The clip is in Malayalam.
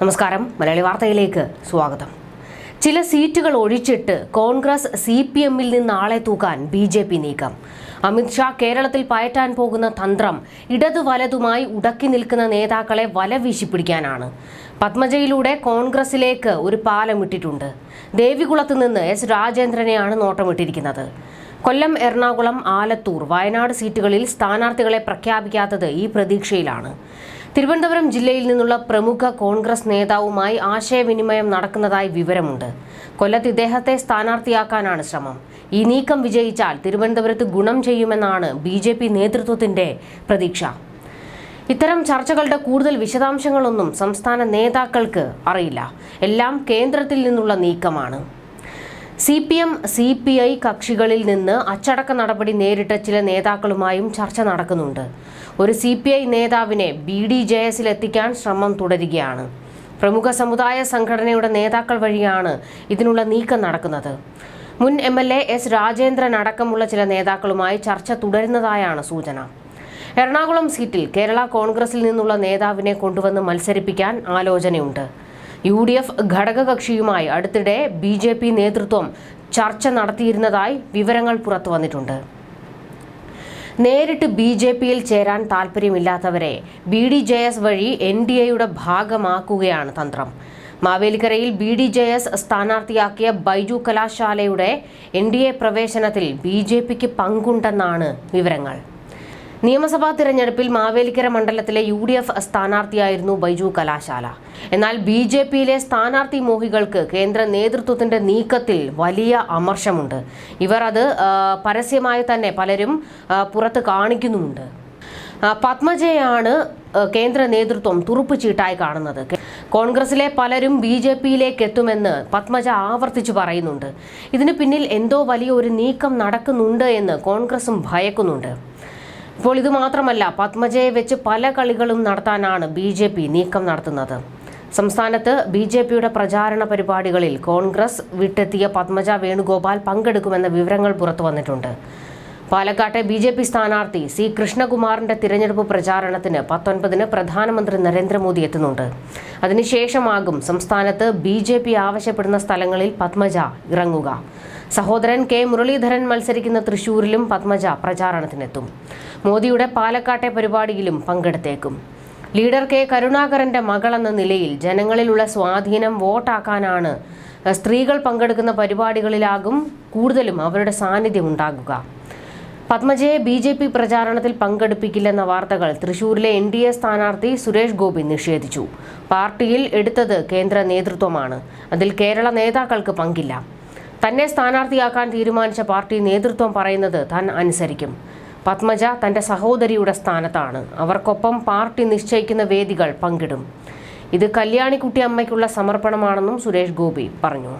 നമസ്കാരം. മലയാളി വാർത്തയിലേക്ക് സ്വാഗതം. ചില സീറ്റുകൾ ഒഴിച്ചിട്ട് കോൺഗ്രസ് സി പി എമ്മിൽ നിന്ന് ആളെ തൂക്കാൻ ബി ജെ പി നീക്കം. അമിത്ഷാ കേരളത്തിൽ പയറ്റാൻ പോകുന്ന തന്ത്രം ഇടതു വലതുമായി ഉടക്കി നിൽക്കുന്ന നേതാക്കളെ വല വീശിപ്പിടിക്കാനാണ് പത്മജയിലൂടെ കോൺഗ്രസിലേക്ക് ഒരു പാലമിട്ടിട്ടുണ്ട് ദേവികുളത്ത് നിന്ന് എസ് രാജേന്ദ്രനെയാണ് നോട്ടമിട്ടിരിക്കുന്നത്. കൊല്ലം എറണാകുളം ആലത്തൂർ വയനാട് സീറ്റുകളിൽ സ്ഥാനാർത്ഥികളെ പ്രഖ്യാപിക്കാത്തത് ഈ പ്രതീക്ഷയിലാണ്. തിരുവനന്തപുരം ജില്ലയിൽ നിന്നുള്ള പ്രമുഖ കോൺഗ്രസ് നേതാവുമായി ആശയവിനിമയം നടക്കുന്നതായി വിവരമുണ്ട്. കൊല്ലത്ത് ഇദ്ദേഹത്തെ സ്ഥാനാർത്ഥിയാക്കാനാണ് ശ്രമം. ഈ നീക്കം വിജയിച്ചാൽ തിരുവനന്തപുരത്ത് ഗുണം ചെയ്യുമെന്നാണ് ബി ജെ പി നേതൃത്വത്തിന്റെ പ്രതീക്ഷ. ഇത്തരം ചർച്ചകളുടെ കൂടുതൽ വിശദാംശങ്ങളൊന്നും സംസ്ഥാന നേതാക്കൾക്ക് അറിയില്ല. എല്ലാം കേന്ദ്രത്തിൽ നിന്നുള്ള നീക്കമാണ്. C P M C P I കക്ഷികളിൽ നിന്ന് അച്ചടക്ക നടപടി നേരിട്ട ചില നേതാക്കളുമായും ചർച്ച നടക്കുന്നുണ്ട്. ഒരു സി പി ഐ നേതാവിനെ ബി ഡി ജെ എസിൽ എത്തിക്കാൻ ശ്രമം തുടരുകയാണ്. പ്രമുഖ സമുദായ സംഘടനയുടെ നേതാക്കൾ വഴിയാണ് ഇതിനുള്ള നീക്കം നടക്കുന്നത്. മുൻ M L A S Rajendran അടക്കമുള്ള ചില നേതാക്കളുമായി ചർച്ച തുടരുന്നതായാണ് സൂചന. എറണാകുളം സീറ്റിൽ കേരള കോൺഗ്രസിൽ നിന്നുള്ള നേതാവിനെ കൊണ്ടുവന്ന് മത്സരിപ്പിക്കാൻ ആലോചനയുണ്ട്. യു ഡി എഫ് ഘടകകക്ഷിയുമായി അടുത്തിടെ ബി ജെ പി നേതൃത്വം ചർച്ച നടത്തിയിരുന്നതായി വിവരങ്ങൾ പുറത്തു വന്നിട്ടുണ്ട്. നേരിട്ട് ബി ജെ പിയിൽ ചേരാൻ താല്പര്യമില്ലാത്തവരെ ബി ഡി ജെ എസ് വഴി എൻ ഡി എയുടെ ഭാഗമാക്കുകയാണ് തന്ത്രം. മാവേലിക്കരയിൽ ബി ഡി ജെ എസ് സ്ഥാനാർത്ഥിയാക്കിയ ബൈജു കലാശാലയുടെ എൻ ഡി എ പ്രവേശനത്തിൽ ബി ജെ പിക്ക് പങ്കുണ്ടെന്നാണ് വിവരങ്ങൾ. നിയമസഭാ തിരഞ്ഞെടുപ്പിൽ മാവേലിക്കര മണ്ഡലത്തിലെ യു ഡി എഫ് സ്ഥാനാർത്ഥിയായിരുന്നു ബൈജു കലാശാല. എന്നാൽ ബി ജെ പിയിലെ സ്ഥാനാർത്ഥി മോഹികൾക്ക് കേന്ദ്ര നേതൃത്വത്തിന്റെ നീക്കത്തിൽ വലിയ അമർഷമുണ്ട്. ഇവർ അത് പരസ്യമായി തന്നെ പലരും പുറത്ത് കാണിക്കുന്നുമുണ്ട്. പത്മജയാണ് കേന്ദ്ര നേതൃത്വം തുറുപ്പ് ചീട്ടായി കാണുന്നത് കോൺഗ്രസിലെ പലരും ബി ജെ പിയിലേക്ക് എത്തുമെന്ന് പത്മജ ആവർത്തിച്ചു പറയുന്നുണ്ട്. ഇതിന് പിന്നിൽ എന്തോ വലിയ ഒരു നീക്കം നടക്കുന്നുണ്ട് എന്ന് കോൺഗ്രസും ഭയക്കുന്നുണ്ട്. ഇപ്പോൾ ഇത് മാത്രമല്ല പത്മജയെ വെച്ച് പല കളികളും നടത്താനാണ് ബി ജെ പി നീക്കം നടത്തുന്നത്. സംസ്ഥാനത്ത് ബി ജെ പിയുടെ പ്രചാരണ പരിപാടികളിൽ കോൺഗ്രസ് വിട്ടെത്തിയ പത്മജ വേണുഗോപാൽ പങ്കെടുക്കുമെന്ന വിവരങ്ങൾ പുറത്തു വന്നിട്ടുണ്ട്. പാലക്കാട്ടെ ബി ജെ പി സ്ഥാനാർത്ഥി സി കൃഷ്ണകുമാറിന്റെ തിരഞ്ഞെടുപ്പ് പ്രചാരണത്തിന് പത്തൊൻപതിന് പ്രധാനമന്ത്രി നരേന്ദ്രമോദി എത്തുന്നുണ്ട്. അതിനുശേഷമാകും സംസ്ഥാനത്ത് ബി ജെ പി ആവശ്യപ്പെടുന്ന സ്ഥലങ്ങളിൽ പത്മജ ഇറങ്ങുക. സഹോദരൻ കെ മുരളീധരൻ മത്സരിക്കുന്ന തൃശൂരിലും പത്മജ പ്രചാരണത്തിനെത്തും. മോദിയുടെ പാലക്കാട്ടെ പരിപാടിയിലും പങ്കെടുത്തേക്കും. ലീഡർ കെ കരുണാകരന്റെ മകളെന്ന നിലയിൽ ജനങ്ങളിലുള്ള സ്വാധീനം വോട്ടാക്കാനാണ് സ്ത്രീകൾ പങ്കെടുക്കുന്ന പരിപാടികളിലാകും കൂടുതലും അവരുടെ സാന്നിധ്യം ഉണ്ടാകുക. പത്മജയെ ബി ജെ പി പ്രചാരണത്തിൽ പങ്കെടുപ്പിക്കില്ലെന്ന വാർത്തകൾ തൃശൂരിലെ എൻ ഡി എ സ്ഥാനാർത്ഥി സുരേഷ് ഗോപി നിഷേധിച്ചു. പാർട്ടിയിൽ എടുത്തത് കേന്ദ്ര നേതൃത്വമാണ്. അതിൽ കേരള നേതാക്കൾക്ക് പങ്കില്ല. തന്നെ സ്ഥാനാർത്ഥിയാക്കാൻ തീരുമാനിച്ച പാർട്ടി നേതൃത്വം പറയുന്നത് താൻ അനുസരിക്കും. പത്മജ തന്റെ സഹോദരിയുടെ സ്ഥാനത്താണ്. അവർക്കൊപ്പം പാർട്ടി നിശ്ചയിക്കുന്ന വേദികൾ പങ്കിടും. ഇത് കല്യാണിക്കുട്ടി അമ്മയ്ക്കുള്ള സമർപ്പണമാണെന്നും സുരേഷ് ഗോപി പറഞ്ഞു.